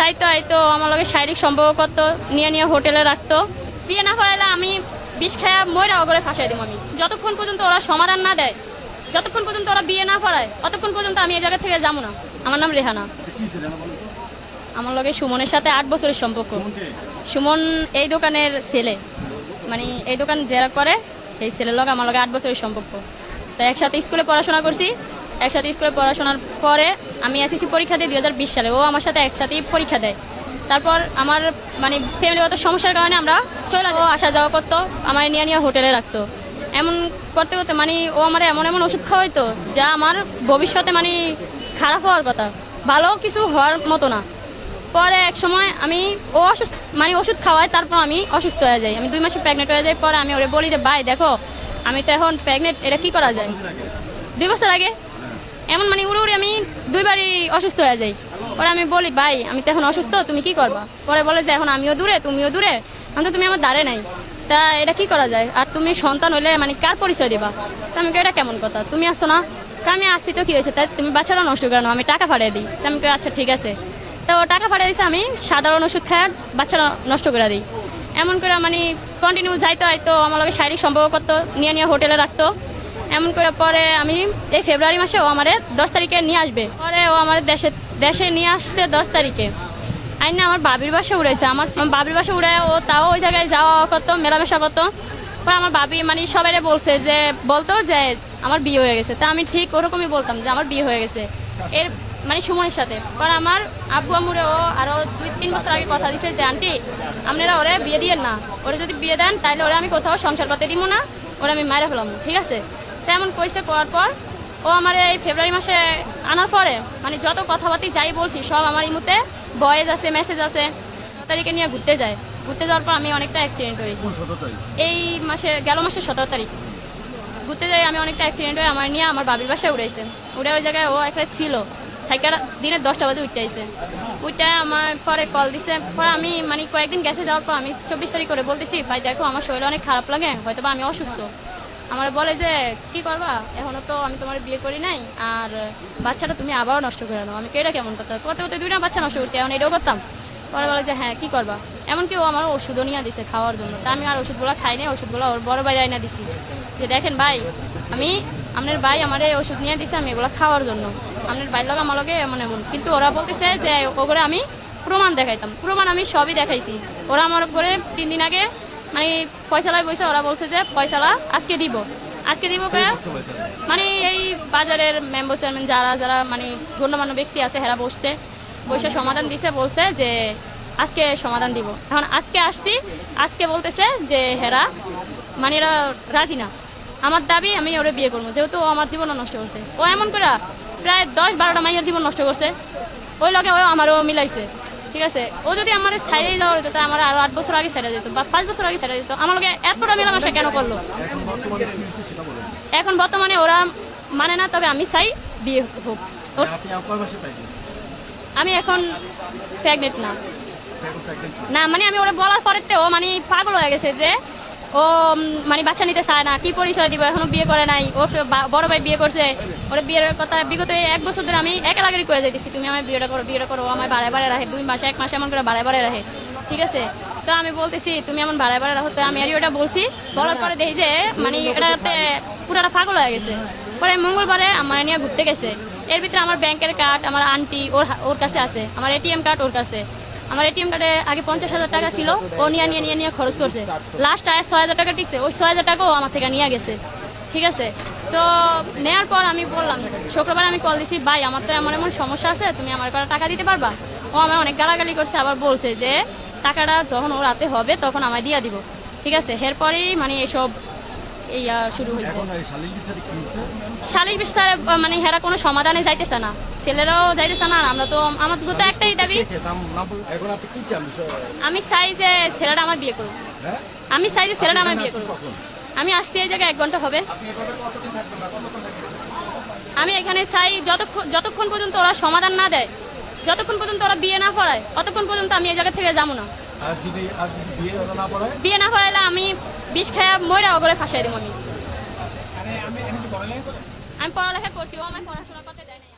যাইতো, আইতো, আমার লগে শারীরিক সম্পর্ক করতো, নিয়ে নিয়ে হোটেলে রাখতো। বিয়ে না করাইলে আমি বিষ খায়া ময়রা অগরে ফাঁসাই দিব আমি। যতক্ষণ পর্যন্ত ওরা সমাধান না দেয়, যতক্ষণ পর্যন্ত ওরা বিয়ে না করায় ততক্ষণ পর্যন্ত আমি এই জায়গা থেকে যাব না। আমার নাম রেহানা। আমার লগে সুমনের সাথে আট বছরের সম্পর্ক। সুমন এই দোকানের ছেলে। মানে এই দোকান যারা করে, এই ছেলের লগে আমার লগে আট বছরের সম্পর্ক। তাই একসাথে স্কুলে পড়াশোনা করছি। একসাথে স্কুলে পড়াশোনার পরে আমি এসএসসি পরীক্ষা দিই বিশ সালে। ও আমার সাথে একসাথেই পরীক্ষা দেয়। তারপর আমার মানে ফ্যামিলিগত সমস্যার কারণে আমরা চলে ও আসা যাওয়া করতো আমার নিয়ে নিয়ে হোটেলে রাখতো। এমন করতে করতে মানে ও আমার এমন এমন ওষুধ খাওয়াইতো যা আমার ভবিষ্যতে মানে খারাপ হওয়ার কথা। ভালো কিছু হওয়ার মতো না। পরে এক সময় আমি ও অসুস্থ মানে ওষুধ খাওয়াই তারপর আমি অসুস্থ হয়ে যাই। আমি দুই মাসে প্রেগনেন্ট হয়ে যাই। পরে আমি ওরে বলি যে, ভাই, দেখো, আমি তো এখন প্রেগনেন্ট এটা কি করা যায়? দুই বছর আগে এমন মানে উড়ে উড়ে আমি দুইবারই অসুস্থ হয়ে যাই। পরে আমি বলি, ভাই, আমি তো এখন অসুস্থ, তুমি কি করবা? পরে বলে যে, এখন আমিও দূরে, তুমিও দূরে। এখন তো তুমি আমার দাঁড়ে নাই। তা এটা কি করা যায়? আর তুমি সন্তান হলে মানে কার পরিচয় দিবা? তা আমি এটা কেমন কথা? তুমি আসছো না। আমি আসছি তো কি হয়েছে? তাই তুমি বাচ্চারা নষ্ট কেন আমি টাকা ফাটিয়ে দিই। তা আমি আচ্ছা ঠিক আছে। তো ও টাকা ফাটিয়ে দিচ্ছে আমি সাধারণ ওষুধ খায় বাচ্চারা নষ্ট করে দিই। এমন করে মানে কন্টিনিউ যাইতো হয়তো আমার লগে শারীরিক সম্পর্ক করতো, নিয়ে নিয়ে হোটেলে রাখতো। এমন করে পরে আমি এই ফেব্রুয়ারি মাসে ও আমারে দশ তারিখে নিয়ে আসবে। পরে ও আমার দেশে দেশে নিয়ে আসছে দশ তারিখে। আইন আমার বাবির বাসা উড়াইছে, আমার বাবির বাসা উড়ায় ও তাও ওই জায়গায় যাওয়া করতো, মেলামেশা করতো। পরে আমার বাবি মানে সবাই বলছে যে, বলতো যে আমার বিয়ে হয়ে গেছে। তা আমি ঠিক ওরকমই বলতাম যে আমার বিয়ে হয়ে গেছে। এর মানে সুমনের সাথে। পরে আমার আব্বু আমুরে ও আরও দুই, তিন বছর আগে কথা দিছে যে, আন্টি, আপনারা ওরে বিয়ে দিয়েন না। ওরে যদি বিয়ে দেন তাহলে ওরা আমি কোথাও সংসার করতে দিব না। ওরা আমি মারা ফেলাম, ঠিক আছে? তেমন কইছে করার পর ও আমার এই ফেব্রুয়ারি মাসে আনার পরে মানে যত কথাবার্তি যাই বলছি সব আমার ইমুতে ভয়েস আছে মেসেজ আছে তারিখে নিয়ে ঘুরতে যায়। ঘুরতে যাওয়ার পর আমি অনেকটা অ্যাক্সিডেন্ট হই। এই মাসে গেল মাসে সতেরো তারিখ। ঘুরতে যাই আমি অনেকটা অ্যাক্সিডেন্ট হয়ে আমার নিয়ে আমার বাবির বাসায় উড়াইছে। উড়ে ওই জায়গায় ও একটা ছিল। থাইকার দিনে দশটা বাজে উঠতে আইছে। উঠতে আমার পরে কল দিছে। পরে আমি মানে কয়েকদিন গেছে যাওয়ার পর আমি চব্বিশ তারিখ করে বলতেছি ভাই দেখো আমার শরীর অনেক খারাপ লাগে হয়তো বা আমি অসুস্থ। আমার বলে যে, কি করবা? এখনও তো আমি তোমার বিয়ে করি নাই, আর বাচ্চাটা তুমি আবারও নষ্ট করে নাও। আমি কেটা কেমন করতে করতে করতে দুইটা বাচ্চা নষ্ট করতে এখন এটাও করতাম। পরে বলে যে হ্যাঁ কি করবা? এমনকি ও আমার ওষুধও নিয়ে দিছে খাওয়ার জন্য। তা আমি আর ওষুধগুলো খাই নাই, ওষুধগুলো ওর বড় বাইরে আইনা দিছি। যে, দেখেন ভাই, আমি, আপনার ভাই আমার এই ওষুধ নিয়ে দিছে, আমি এগুলো খাওয়ার জন্য। আপনার ভাই লগে আমার লগে এমন এমন। কিন্তু ওরা বলতেছে যে, ওগুলো আমি প্রমাণ দেখাইতাম। প্রমাণ আমি সবই দেখাইছি। ওরা আমার করে তিন দিন আগে মানে পয়সালায় বসে ওরা বলছে যে পয়সালা আজকে দিব। আজকে দিব মানে এই বাজারের মেম্বার চেয়ারম্যান যারা যারা মানে গণ্যমান্য ব্যক্তি আছে হেরা বসতে বসে সমাধান দিছে বলছে যে আজকে সমাধান দিব। এখন আজকে আসছি আজকে বলতেছে যে হেরা মানে এরা রাজি না। আমার দাবি আমি ওরে বিয়ে করব যেহেতু ও আমার জীবন নষ্ট করছে। ও এমন করে প্রায় দশ বারোটা মাইয়ের জীবন নষ্ট করছে। ওই লগে ও আমারও মিলাইছে। ঠিক আছে? ও যদি আমার সাইডে যাওয়ার হতো আমার আরও আট বছর আগে ছেড়ে দিত বা পাঁচ বছর আগে ছেড়ে দিত। আমার এতটা মেলামেশা কেন করল? এখন বর্তমানে ওরা মানে না তবে আমি চাই বিয়ে হোক। আমি এখন প্রেগনেন্ট না। না। মানে আমি ওরা বলার পরে ও মানে পাগল হয়ে গেছে যে ও মানে বাচ্চা নিতে চায় না, কি পরিচয় দিব? এখনও বিয়ে করে নাই। ওর বড় ভাই বিয়ে করছে। ওর বিয়ের কথা বিগত এক বছর ধরে আমি একা লাগারি করে যাইতেছি, তুমি আমার বিয়েটা করো বিয়েটা করো আমার বাড়ায় বাড়ায় রাখে, দুই মাসে, এক মাসে এমন করে বাড়ায় বাড়ায় রাখে। ঠিক আছে? তো আমি বলতেছি, তুমি এমন বাড়ায় বাড়ায় রাখো। তো আমি আর ওটা বলছি। বলার পরে দেখি যে মানে এটাতে পুরাটা পাগল হয়ে গেছে। পরে মঙ্গলবারে আমার নিয়ে ঘুরতে গেছে। এর ভিতরে আমার ব্যাংকের কার্ড আমার আন্টি ওর ওর কাছে আছে। আমার এটিএম কার্ড ওর কাছে। আমার এটিএম কার্ডে আগে পঞ্চাশ হাজার টাকা ছিল, ও নিয়ে নিয়ে নিয়ে নিয়ে খরচ করছে। লাস্ট আয় ছয় হাজার টাকা টিকছে, ওই ছয় হাজার টাকাও আমার থেকে নিয়ে গেছে। ঠিক আছে? তো নেওয়ার পর আমি বললাম, শুক্রবার আমি কল দিছি, ভাই, আমার তো এমন এমন সমস্যা আছে, তুমি আমার কটা টাকা দিতে পারবা? ও আমায় অনেক গালাগালি করছে, আবার বলছে যে, টাকাটা যখন ও রাতে হবে, তখন আমায় দিয়ে দিব। ঠিক আছে? এরপরেই মানে এসব আহ, শুরু হয়েছে। শালিশ বিস্তারে মানে হেরা কোনো সমাধানে যাইতেছে না। ছেলেরাও যাইতেছে না আমরা তো আমার তো একটাই দাবি। আমি চাই যে ছেলেটা আমার বিয়ে করুক। হ্যাঁ? আমি চাই যে ছেলেটা আমার বিয়ে করুক। আমি আসতে এই জায়গায় এক ঘণ্টা হবে। আমি এখানে চাই যতক্ষণ যতক্ষণ পর্যন্ত ওরা সমাধান না দেয় যতক্ষণ পর্যন্ত ওরা বিয়ে না পড়ায় ততক্ষণ পর্যন্ত আমি এই জায়গা থেকে যাব না। আর যদি আর যদি বিয়ে না পড়ায় বিয়ে না পড়াইলে আমি বিষ খায়া ময়রা অগরে ফাঁসাই দিব আমি। আমি পড়ালেখা করছি ও আমায় পড়াশোনা করতে দেয় না।